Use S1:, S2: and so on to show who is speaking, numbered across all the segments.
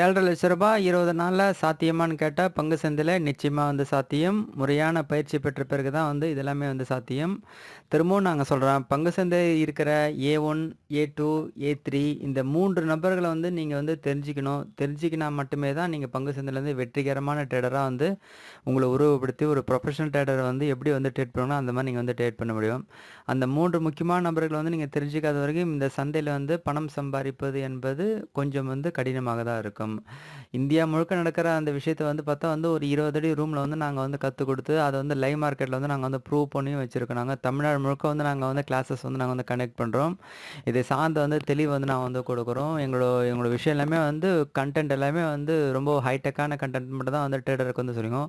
S1: ஏழரை லட்ச ரூபாய் இருபது நாளில் சாத்தியமான்னு கேட்டால் பங்கு சந்தையில் நிச்சயமாக வந்து சாத்தியம். முறையான பயிற்சி பெற்ற பிறகு தான் வந்து இதெல்லாமே வந்து சாத்தியம். திரும்பவும் நாங்கள் சொல்கிறோம் பங்கு சந்தை இருக்கிற A one A two A three இந்த மூன்று நபர்களை வந்து நீங்கள் வந்து தெரிஞ்சுக்கணும். தெரிஞ்சுக்கினா மட்டுமே தான் நீங்கள் பங்கு சந்தையிலேருந்து வெற்றிகரமான ட்ரேடராக வந்து உங்களை உருவப்படுத்தி ஒரு ப்ரொஃபஷனல் ட்ரேடரை வந்து எப்படி வந்து ட்ரேட் பண்ணணும் அந்த மாதிரி நீங்கள் வந்து ட்ரேட் பண்ண முடியும். அந்த மூன்று முக்கியமான நபர்களை வந்து நீங்கள் தெரிஞ்சுக்காத வரைக்கும் இந்த சந்தையில் வந்து பணம் சம்பாதிப்பது என்பது கொஞ்சம் வந்து கடினமாக தான் இருக்கும். இந்தியா முழுக்க நடக்கிற அந்த விஷயத்தை வந்து பார்த்தா வந்து ஒரு இருபது அடி ரூமில் வந்து நாங்கள் வந்து கற்றுக் கொடுத்து அதை வந்து லைவ் மார்க்கெட்டில் வந்து நாங்கள் வந்து ப்ரூவ் பண்ணியும் வச்சுருக்கோம். நாங்கள் தமிழ்நாடு முழுக்க வந்து நாங்கள் வந்து கிளாஸஸ் வந்து நாங்கள் வந்து கனெக்ட் பண்ணுறோம் இதை சார்ந்த வந்து தெளிவு வந்து நாங்கள் வந்து கொடுக்குறோம். எங்களோட எங்களோட விஷயம் எல்லாமே வந்து கண்டென்ட் எல்லாமே வந்து ரொம்ப ஹைடெக்கான கண்டென்ட் மட்டும் தான் வந்து ட்ரேடருக்கு வந்து சொல்லுவோம்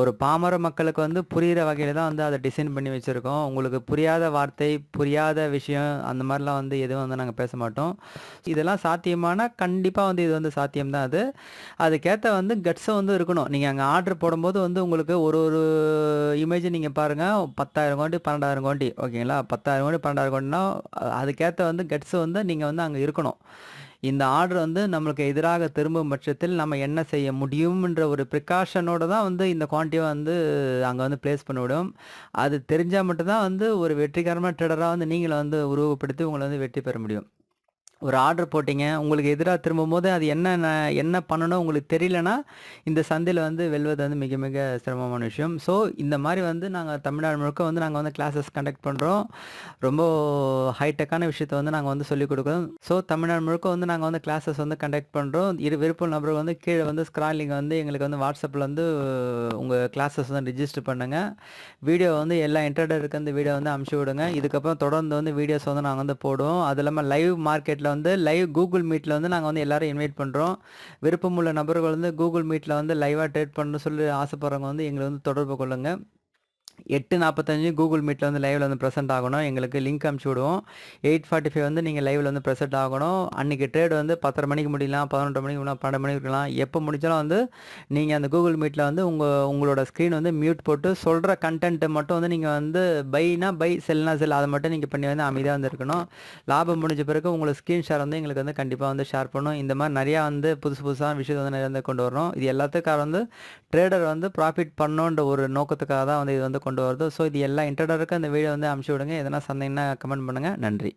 S1: ஒரு பாமர மக்களுக்கு வந்து புரிகிற வகையில் தான் வந்து அதை டிசைன் பண்ணி வச்சுருக்கோம். உங்களுக்கு புரியாத வார்த்தை புரியாத விஷயம் அந்த மாதிரிலாம் வந்து எதுவும் வந்து நாங்கள் பேச மாட்டோம். இதெல்லாம் சாத்தியமான கண்டிப்பாக வந்து இது வந்து சாத்தியம் தான் அது. அதுக்கேற்ற வந்து கட்ஸை வந்து இருக்கணும். நீங்கள் அங்கே ஆர்டர் போடும்போது வந்து உங்களுக்கு ஒரு ஒரு இமேஜ் நீங்கள் பாருங்கள் பத்தாயிரம் கோண்டி பன்னெண்டாயிரம் கோண்டி ஓகேங்களா பத்தாயிரம் கோண்டி பன்னெண்டாயிரம் கோண்டினா அதுக்கேற்ற வந்து கட்ஸு வந்து நீங்கள் வந்து அங்கே இருக்கணும். இந்த ஆர்டர் வந்து நம்மளுக்கு எதிராக திரும்பும் பட்சத்தில் நம்ம என்ன செய்ய முடியும்ன்ற ஒரு ப்ரிகாஷனோட தான் வந்து இந்த குவான்டியை வந்து அங்கே வந்து ப்ளேஸ் பண்ணிவிடும். அது தெரிஞ்சால் மட்டும்தான் வந்து ஒரு வெற்றிகரமான ட்ரேடராக வந்து நீங்களை வந்து உருவப்படுத்தி உங்களை வந்து வெற்றி பெற முடியும். ஒரு ஆர்டர் போட்டிங்க. உங்களுக்கு எதிராக திரும்பும்போது அது என்ன என்ன பண்ணணும் உங்களுக்கு தெரியலனா இந்த சந்தையில் வந்து வெல்வது வந்து மிக மிக சிரமமான விஷயம். ஸோ இந்த மாதிரி வந்து நாங்கள் தமிழ்நாடு முழுக்க வந்து நாங்கள் வந்து கிளாஸஸ் கண்டக்ட் பண்ணுறோம் ரொம்ப ஹைடெக்கான விஷயத்தை வந்து நாங்கள் வந்து சொல்லிக் கொடுக்குறோம். ஸோ தமிழ்நாடு முழுக்க வந்து நாங்கள் வந்து கிளாஸஸ் வந்து கண்டக்ட் பண்ணுறோம் இரு விருப்பம் நபர்கள் வந்து கீழே வந்து ஸ்க்ராலிங் வந்து எங்களுக்கு வந்து வாட்ஸ்அப்பில் வந்து உங்கள் கிளாஸஸ் வந்து ரிஜிஸ்டர் பண்ணுங்கள் வீடியோ வந்து எல்லா இன்டர்டருக்கு அந்த வீடியோ வந்து அமுச்சு விடுங்க. இதுக்கப்புறம் தொடர்ந்து வந்து வீடியோஸ் வந்து நாங்கள் வந்து போடுவோம். அது இல்லாமல் லைவ் மார்க்கெட்டில் வந்து லைவ் கூகுள் மீட்டில் வந்து நாங்கள் வந்து எல்லாரும் இன்வைட் பண்ணுறோம் விருப்பமுள்ள நபர்கள் வந்து கூகுள் மீட்டில் வந்து லைவாக ட்ரேட் பண்ணணும்னு சொல்லி ஆசைப்பட்றவங்க வந்து எங்களை வந்து தொடர்பு கொள்ளுங்கள் எட்டு நாற்பத்தஞ்சு கூகுள் மீட்டில் வந்து லைவில் வந்து ப்ரெசென்ட் ஆகணும். எங்களுக்கு லிங்க் அனுப்பிச்சி விடுவோம். எயிட் ஃபார்ட்டி ஃபைவ் வந்து நீங்கள் லைவில் வந்து ப்ரெசென்ட் ஆகணும். அன்றைக்கி ட்ரேட் வந்து பத்தரை மணிக்கு முடியலாம் பதினொன்று மணிக்கு முடியலாம் பன்னெண்டு மணிக்கு இருக்கலாம். எப்போ முடிச்சாலும் வந்து நீங்கள் அந்த கூகுள் மீட்டில் வந்து உங்கள் உங்களோட ஸ்க்ரீன் வந்து மியூட் போட்டு சொல்கிற கண்டென்ட்டை மட்டும் வந்து நீங்கள் வந்து பைனா பை செல்னா செல் அதை மட்டும் நீங்கள் பண்ணி வந்து அமைதியாக வந்து இருக்கணும். லாபம் முடிஞ்ச பிறகு உங்களோட ஸ்க்ரீன் ஷேர் வந்து எங்களுக்கு வந்து கண்டிப்பாக வந்து ஷேர் பண்ணணும். இந்த மாதிரி நிறையா வந்து புதுசு புதுசாக விஷயத்தை வந்து நிறைய வந்து கொண்டு வரணும். இது எல்லாத்துக்காக வந்து ட்ரேடர் வந்து ப்ராஃபிட் பண்ணணுன்ற ஒரு நோக்கத்துக்காக தான் வந்து இது வந்து கொண்டு கொண்டு வருது. ஸோ இது எல்லா இன்டர்டருக்கும் அந்த வீடியோ வந்து அமுச்சு விடுங்க. எதனா சந்தேகம்னா கமெண்ட் பண்ணுங்கள் நன்றி.